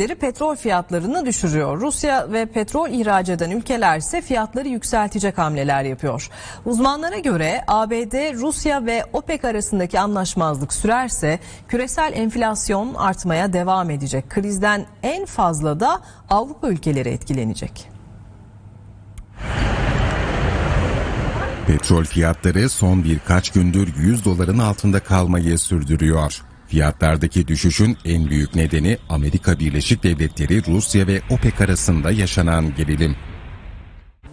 devletleri petrol fiyatlarını düşürüyor. Rusya ve petrol ihraç eden ülkeler ise fiyatları yükseltecek hamleler yapıyor. Uzmanlara göre ABD, Rusya ve OPEC arasındaki anlaşmazlık sürerse küresel enflasyon artmaya devam edecek. Krizden en fazla da Avrupa ülkeleri etkilenecek. Petrol fiyatları son birkaç gündür 100 doların altında kalmayı sürdürüyor. Fiyatlardaki düşüşün en büyük nedeni Amerika Birleşik Devletleri, Rusya ve OPEC arasında yaşanan gerilim.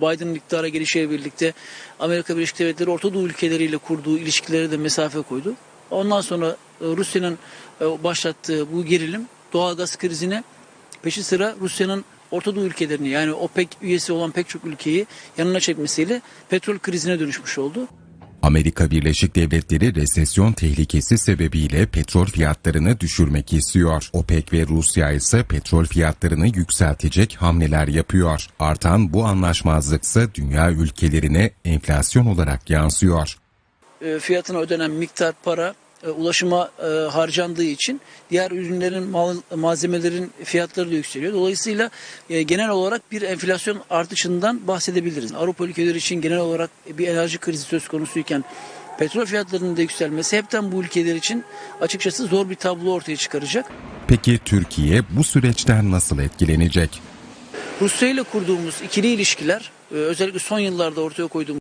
Biden'ın iktidara gelişiyle birlikte Amerika Birleşik Devletleri Orta Doğu ülkeleriyle kurduğu ilişkilere de mesafe koydu. Ondan sonra e, Rusya'nın e, başlattığı bu gerilim doğalgaz krizine peşi sıra Rusya'nın Orta Doğu ülkelerini yani OPEC üyesi olan pek çok ülkeyi yanına çekmesiyle petrol krizine dönüşmüş oldu. Amerika Birleşik Devletleri resesyon tehlikesi sebebiyle petrol fiyatlarını düşürmek istiyor. OPEC ve Rusya ise petrol fiyatlarını yükseltecek hamleler yapıyor. Artan bu anlaşmazlık ise dünya ülkelerine enflasyon olarak yansıyor. E, fiyatına ödenen miktar para e, ulaşıma e, harcandığı için diğer ürünlerin mal, malzemelerin fiyatları da yükseliyor. Dolayısıyla e, genel olarak bir enflasyon artışından bahsedebiliriz. Avrupa ülkeleri için genel olarak bir enerji krizi söz konusuyken petrol fiyatlarının da yükselmesi hepten bu ülkeler için açıkçası zor bir tablo ortaya çıkaracak. Peki Türkiye bu süreçten nasıl etkilenecek? Rusya ile kurduğumuz ikili ilişkiler e, özellikle son yıllarda ortaya koyduğumuz